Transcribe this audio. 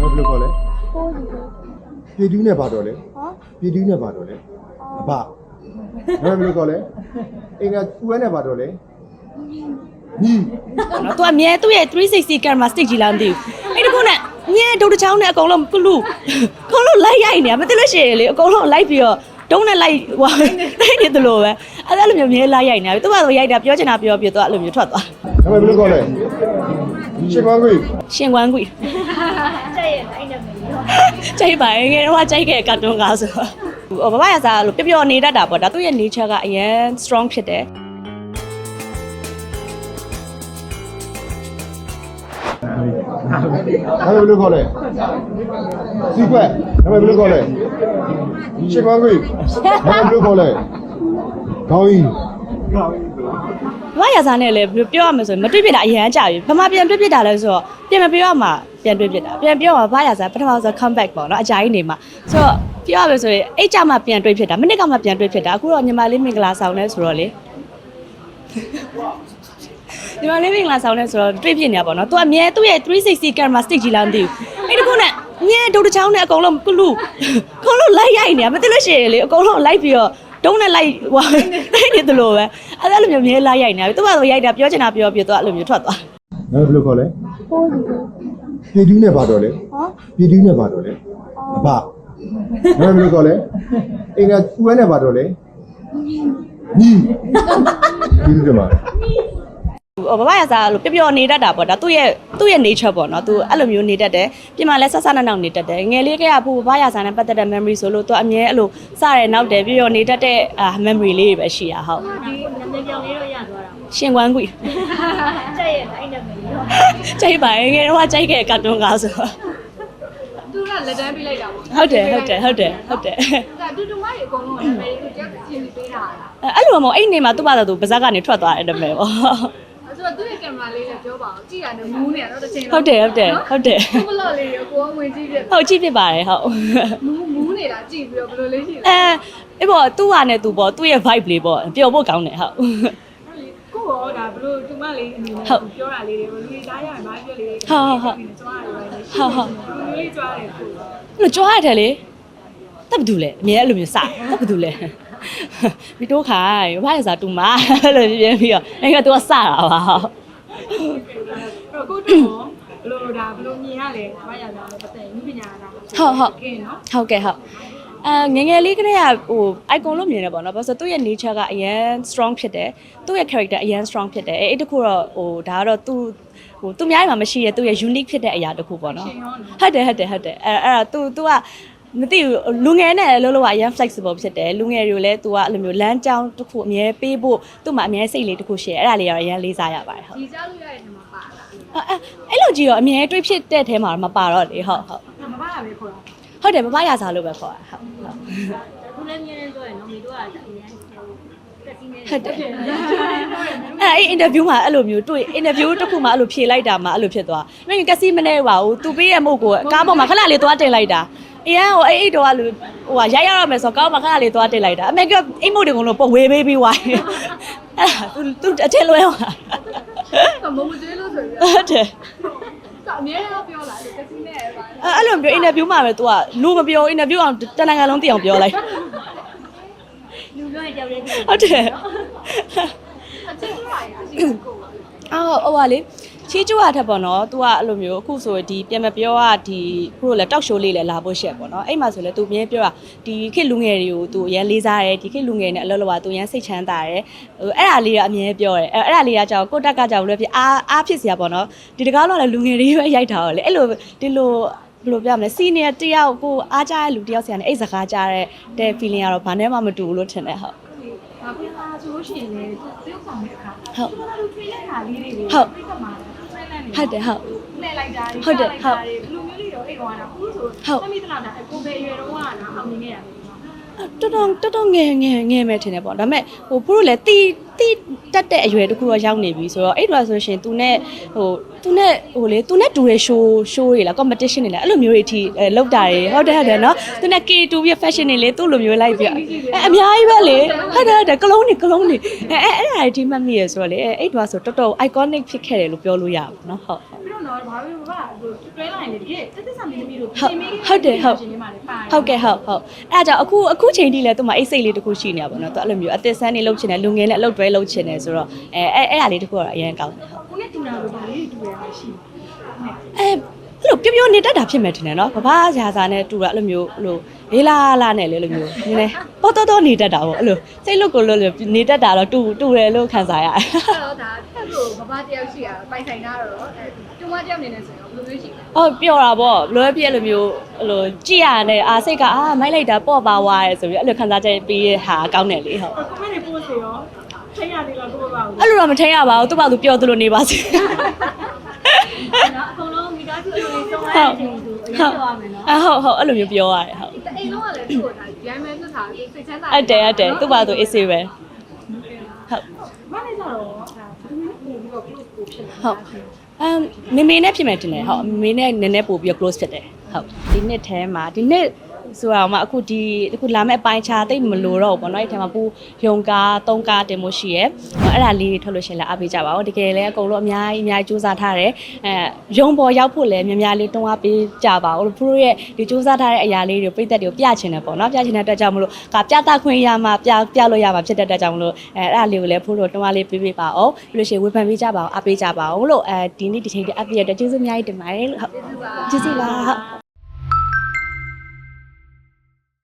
ဘယ်လိုခေါ်လဲကိုယ်ဒီပြည်တူးနဲ့ပါတော့လဲဟောပြည်တူးနဲ့ပါတော့လဲအဘဘယ်လိုခေါ်လဲအင်္ဂါဦးဝဲနဲ့ပါတော့လဲညီနော်သူအမြဲသူ့ရဲ့360 camera stick ကြီးလားမသိဘူးအဲ့ဒီခုနဲ့မြဲဒုတ်တစ်ချောင်းနဲ့အကုန်လုံးကလူအကုန်လုံးလိုက်ရိုက်နေမသိလို့ရှိရင်လေအကုန်လုံးလိုက်ပြီးတော့တုံးနဲ့လိုက်ဟိုလိုက်နေသလိုပဲအဲ့ဒါလိုမျိုးမြဲလိုက်ရိုက်နေတယ်သူကတော့ရိုက်တာပြောချင်တာပြောပြတော့အဲ့လိုမျိုးထွက်သွားဘယ်လိုခေါ်လဲ ရှင်းပါကွေရှင်ကွမ်းကွီကျရဲ့အဲ့နဲ့မင်းရောကြိုက်ပါရဲ့ငယ်တော့ကြိုက်ခဲ့ကာတွန်းကားဆိုတော့ဟိုဘဘရစားလို့ပျော်ပျော်နေတတ်တာပေါ့ဒါသူ့ရဲ့ nature ကအရင် strong ဖြစ်တယ်ဘယ်လိုခေါ်လဲစီကွက်ဘယ်လိုခေါ်လဲရှင်းပါကွေဘယ်လိုခေါ်လဲခေါင်းကြီးဘ ဘရစားနဲ့လည်းပြောရမယ်ဆိုရင်မတွေ့ဖြစ်တာအရင်ကြာပြီဘာမှပြန်တွေ့ဖြစ်တာလဲဆိုတော့ပြန်မပြောရမှာပြန်တွေ့ဖြစ်တာပြန်ပြောရမှာဘဘရစားပထမဆုံး comeback ပေါ့နော်အကြိုင်းနေမှာဆိုတော့ပြောရမယ်ဆိုရင်အဲ့ကြမှာပြန်တွေ့ဖြစ်တာမနစ်ကမှပြန်တွေ့ဖြစ်တာအခုတော့ညီမလေးမင်္ဂလာဆောင်လဲဆိုတော့လေဒီမှာလေးမင်္ဂလာဆောင်လဲဆိုတော့တွေ့ဖြစ်နေတာပေါ့နော်။ तू အမြဲသူ့ရဲ့360 camera stick ကြီးလားမသိဘူး။အဲ့ဒီခုနဲ့မြဲဒုတ်တစ်ချောင်းနဲ့အကုန်လုံးကလူအကုန်လုံးလိုက်ရိုက်နေတာမသိလို့ရှိရင်လေအကုန်လုံးလိုက်ပြီးတော့ တုံးနဲ့လိုက်ဟိုလိုက်နေသလိုပဲအဲ့ဒါလိုမျိုးမြဲလိုက်ရိုက်နေတာ။ तू ကတော့ရိုက်တာပြောချင်တာပြောပြတော့အဲ့လိုမျိုးထွက်သွားဘယ်လိုခေါ်လဲကိုယ်ဒီပြည်တူးနဲ့ပါတော့လဲဟောပြည်တူးနဲ့ပါတော့လဲအဘဘယ်လိုခေါ်လဲအင်္ဂါဦးဝဲနဲ့ပါတော့လဲညီပြည်တူးတယ်မှာ။ဟို ဘဘရစားလို့ပျော်ပျော်နေတတ်တာပေါ့ဒါသူ့ရဲ့သူ့ရဲ့ nature ပေါ့နော်။ तू အဲ့လိုမျိုးနေတတ်တယ်။ပြင်မှာလည်းဆက်ဆက်နောက်နောက်နေတတ်တယ်။ငယ်လေးကကဘဘရစားနဲ့ပတ်သက်တဲ့ memory ဆိုလို့ तू အမြဲအဲ့လိုစရဲနောက်တယ်ပျော်ပျော်နေတတ်တဲ့အာ memory လေးတွေပဲရှိတာဟုတ်ဒီနည်းနည်းပြောင်းလေးတော့ရသွားတာ။ရှင်ကွမ်းကွီကျရဲ့အဲ့နဲ့မင်းရောကြိုက်ပါရဲ့ငယ်တော့ကြိုက်ခဲ့ကာတွန်းကားဆိုတော့သူကလက်တန်းပေးလိုက်တာပေါ့ဟုတ်တယ်ဟုတ်တယ်ဟုတ်တယ်ဟုတ်တယ်ဒါတူတူမတွေအကုန်လုံးကလည်းသူကြောက်ရှင်းပြီးပေးတာလားအဲ့လိုမဟုတ်အဲ့နေမှာသူ့ဘာသာသူပါဇက်ကနေထွက်သွားတယ်တမဲပေါ့အဲဆိုတော့ သူ့ရဲ့ကင်မရာလေးလည်းပြောပါအောင်ကြည့်ရတယ်မူးနေတော့တစ်ချိန်ဟုတ်တယ်ဟုတ်တယ်ဟုတ်တယ်ဘလော့လေးကိုကိုဝင်ကြည့်ပြဟုတ်ကြည့်ဖြစ်ပါတယ်ဟုတ်မူးမူးနေတာကြည့်ပြီးတော့ဘယ်လိုလေးရှိလဲအဲအဲ့ပေါ့သူ့ဟာနဲ့သူပေါ့သူ့ရဲ့ vibe လေးပေါ့ပျော်ဖို့ကောင်းတယ်ဟုတ်ကိုရောဒါဘယ်လိုတူမလေးအနေနဲ့ပြောတာလေးတွေလူတွေသားရမှာပြောလေးကြွားရတယ်ပဲလူလေးကြွားတယ်ကိုအဲ့လိုကြွားရတယ်လေတက်ဘသူလဲအမြဲအဲ့လိုမျိုးစတက်ဘသူလဲ မီတိုးခိုင်ဘာလဲစားတူမအဲ့လိုပြင်းပြီးတော့အဲ့ကသူကစတာပါဟုတ်အဲ့ကိုတူရောဘယ်လိုဒါဘယ်လိုမြင်ရလဲဘာရတာလဲပတ်သက်ရင်ပညာတာကဲနော်ဟုတ်ကဲ့ဟုတ်အဲငယ်ငယ်လေးကတည်းကဟို icon လို့မြင်တယ်ပေါ့နော်ဘာလို့ဆိုသူ့ရဲ့ nature ကအရန် strong ဖြစ်တယ်သူ့ရဲ့ character အရန် strong ဖြစ်တယ်အဲအဲ့တခုတော့ဟိုဒါကတော့သူဟိုသူများမှာမရှိတဲ့သူ့ရဲ့ unique ဖြစ်တဲ့အရာတစ်ခုပေါ့နော်ဟုတ်တယ်ဟုတ်တယ်ဟုတ်တယ်အဲအဲ့ဒါ तू तू က မသိဘူးလူငယ်နဲ့လုံးလုံးကအရန် flexible ဖြစ်တယ်လူငယ်တွေကိုလည်း तू ကအဲ့လိုမျိုးလမ်းကြောင်းတစ်ခုအမြဲပေးဖို့သူ့မှာအမြဲစိတ်လေးတစ်ခုရှိတယ်အဲ့ဒါလေးကတော့အရန်လေးစားရပါတယ်ဟုတ်ဒီကြားလို့ရတဲ့နေရာမှာပါလားအဲအဲ့လိုကြီးတော့အမြဲတွေးဖြစ်တဲ့ထဲမှာမပါတော့လေဟုတ်ဟုတ်မပါရပဲခေါ်တာဟုတ်တယ်မမရစားလို့ပဲခေါ်တာဟုတ်ဟုတ်ခုလည်းမြင်နေဆိုရင်တော့မင်းတို့ကအရင်တက်စီနေဟုတ်တယ်အဲ့အဲ့အင်တာဗျူးမှာအဲ့လိုမျိုးတွေ့အင်တာဗျူးတစ်ခုမှအဲ့လိုဖြေလိုက်တာမှအဲ့လိုဖြစ်သွားမင်းကစီမနေပါဘူးသူပေးရမို့ကိုကားပေါ်မှာခဏလေးသွားတင်လိုက်တာ အရန်ဟိုအဲ့အိတ်တော့ကလူဟိုကရိုက်ရတော့မယ်ဆိုကားပေါ်မှာခဏလေးသွားတင်လိုက်တာအမေကအိတ်မို့တွေကုန်လို့ပုံဝေးပေးပြီးဝိုင်းအဲ့ဒါသူသူအထက်လွဲသွားကမမကျွေးလို့ဆိုပြီးဟုတ်တယ်တော့အများကြီးပြောလာတယ်ကစီနဲ့ပါအဲ့လိုမျိုးအင်တာဗျူးမှာပဲ तू ကလူမပြောအင်တာဗျူးအောင်တနင်္ဂနွေလုံးသိအောင်ပြောလိုက်လူပြောရင်ကြောက်တယ်ဒီဟုတ်တယ်အချင်းကြီးပါရအချင်းကိုအော်ဟိုပါလေ ချီးကျူးရထက်ပေါ့နော်။ तू ကအဲ့လိုမျိုးအခုဆိုဒီပြန်မပြောရဒီခုလိုလဲတောက်ရှိုးလေးလဲလာဖို့ရှက်ပေါ့နော်။အဲ့မှာဆိုလဲ तू မြင်ပြောတာဒီခေတ်လူငယ်တွေကို तू အရန်လေးစားတယ်ဒီခေတ်လူငယ်နဲ့အလုပ်လုပ်တာ तू ရန်စိတ်ချမ်းသာတယ်။ဟိုအဲ့ဒါလေးကအမြဲပြောတယ်။အဲ့အဲ့ဒါလေးကကြောက်ကိုတက်ကကြောက်လို့ဖြစ်အားအားဖြစ်စရာပေါ့နော်။ဒီတကားတော့လည်းလူငယ်တွေပဲရိုက်တာတော့လေ။အဲ့လိုဒီလိုဘယ်လိုပြောမလဲစီနီယာတယောက်ကိုအားကြတဲ့လူတယောက်ဆရာနဲ့အဲ့စကားကြားတဲ့တဲ့ feeling ကတော့ဘာနဲ့မှမတူဘူးလို့ထင်တယ်ဟုတ် ဘာဖြစ်လာဆိုလို့ရှိရင်လည်းပြုတ်ဆောင်တဲ့အခါ ဟုတ်ဘာလို့ထွေးလိုက်တာလေးတွေဟုတ်ပြတ်မှာထွေးလိုက်နေဟုတ်တယ်ဟုတ်နဲ့လိုက်တာတွေဟုတ်တယ်ဟုတ်လူမျိုးလေးတော့အိတ်သွားတာဘူးဆိုဟုတ်သမီးတလားတာအကိုပဲရွယ်တော့ကနာအောင်နေနေတာပဲ တော်တော်တော်တော်ငယ်ငယ်ငယ်မဲ့ထင်တယ်ပေါ့ဒါပေမဲ့ဟိုဘို့လည်းတီးတီးတက်တဲ့အရွယ်တခုတော့ရောက်နေပြီဆိုတော့အဲ့တော့ဆိုရှင် तू နဲ့ဟို तू နဲ့ဟိုလေ तू နဲ့ do ရ show show တွေလား competition တွေလားအဲ့လိုမျိုးတွေအထိအဲလောက်တာတွေဟုတ်တယ်ဟုတ်တယ်နော် तू နဲ့ K2 ပြ fashion တွေလေသူ့လိုမျိုးလိုက်ပြအဲအများကြီးပဲလေဟုတ်တယ်ဟုတ်တယ်ကလုံးနေကလုံးနေအဲအဲအဲ့ဒါတွေဒီမှတ်မိရဆိုတော့လေအဲ့အဲ့တော့ဆိုတော်တော် iconic ဖြစ်ခဲ့တယ်လို့ပြောလို့ရပါဘူးနော်ဟုတ်ဟုတ် ပြီးတော့တော့ ဘာလို့ဘာလို့တွဲလိုက်ရင်လေတကယ်တက်တက်ဆာမင်းသမီးတို့ဟုတ်ပြင်မေးဟုတ်တယ်ဟုတ်ရှင်နေမှာလေပါဟုတ်ကဲ့ဟုတ်ဟုတ်အဲ့ဒါကြောင့်အခုအခုချိန်ထိလဲသူ့မှာအိတ်စိတ်လေးတစ်ခုရှိနေတာပေါ့နော်သူအဲ့လိုမျိုးအသစ်ဆန်းနေလှုပ်ချင်တယ်လူငယ်နဲ့အလုပ်တွဲလှုပ်ချင်တယ်ဆိုတော့အဲအဲ့အဲ့ဒါလေးတစ်ခုကတော့အရင်ကောင်းတယ်ဟုတ်ကိုနဲ့တူတာလို့ဗာလေးတူရတာရှိအဲအဲ့လိုပျော်ပျော်နေတတ်တာဖြစ်မယ်ထင်တယ်နော်ဘာဘာဇာဇာနဲ့တူတာအဲ့လိုမျိုးအဲ့လိုလေးလာလာနဲ့လေအဲ့လိုမျိုးနည်းနည်းပေါ်တော်တော်နေတတ်တာပေါ့အဲ့လိုစိတ်လွတ်ကိုလွတ်လွတ်နေတတ်တာတော့တူတူတယ်လို့ခံစားရတယ်အဲ့တော့ဒါထက်လို့မမတယောက်ရှိရပိုင်ဆိုင်တာတော့အဲတူ မတယောက်အနေနဲ့ဆိုရင်ဘယ်လိုမျိုးရှိလဲအော်ပျော်တာပေါ့ဘလိုပဲဖြစ်အဲ့လိုမျိုးအဲ့လိုကြည့်ရတဲ့အာစိတ်ကအာမိုက်လိုက်တာပေါ့ပါဝါရဲဆိုပြီးအဲ့လိုခံစားချက်ပေးရဟာကောင်းတယ်လေဟုတ်ကိုမနဲ့ပို့စေရောထိရနေလားကိုပါဘူးအဲ့လိုတော့မထင်ရပါဘူးသူ့ဘာသူပြောသလိုနေပါစေနော်အကုန်လုံးမိသားစုတွေစုံရတဲ့အချိန်သူအရင်ပြောရမယ်နော်အဟုတ်ဟုတ်အဲ့လိုမျိုးပြောရတယ်ဟုတ်တအိမ်လုံးကလည်းသူ့ကိုဒါရမ်းမဲလွတ်ထားပြီးစိတ်ချမ်းသာအဲ့တယ်အဲ့တယ်သူ့ဘာသူအေးစေးပဲဟုတ်မနဲ့ကြတော့ဒါသူနဲ့ပို့ပြီးတော့ close ပို့ဖြစ်လာဟုတ် အမ်မေမေနဲ့ဖြစ်မယ်တင်တယ်ဟုတ်မေမေနဲ့နည်းနည်းပို့ပြီး close ဖြစ်တယ်ဟုတ်ဒီနှစ်ထဲမှာဒီနှစ် ဆိုတော့မှအခုဒီအခုလာမဲ့အပိုင်းခြားတိတ်မလို့တော့ဘူးပေါ့နော်အဲ့ထဲမှာပူယုံကားသုံးကားတင်မှုရှိရဲအဲ့ဒါလေးတွေထွက်လို့ရှိရင်လည်းအားပေးကြပါဦးတကယ်လည်းအကုန်လုံးအများကြီးအများကြီးစူးစမ်းထားတယ်အဲယုံပေါ်ရောက်ဖို့လည်းများများလေးတွန်းအားပေးကြပါဦးဖူတို့ရဲ့ဒီစူးစမ်းထားတဲ့အရာလေးတွေပြည့်သက်တွေကိုပြချင်တယ်ပေါ့နော်ပြချင်တဲ့အတွက်ကြောင့်မလို့ကပြတာခွင့်ရမှာပြပြလို့ရမှာဖြစ်တဲ့အတွက်ကြောင့်မလို့အဲအဲ့ဒါလေးကိုလည်းဖူတို့တွန်းအားလေးပေးပေးပါအောင်ပြီးလို့ရှိရင်ဝေဖန်ပေးကြပါအောင်အားပေးကြပါအောင်လို့အဲဒီနေ့ဒီချိန်ဒီအပ်ပြည့်တဲ့ကျေးဇူးအများကြီးတင်ပါတယ်လို့ဟုတ်ကျေးဇူးပါဟုတ်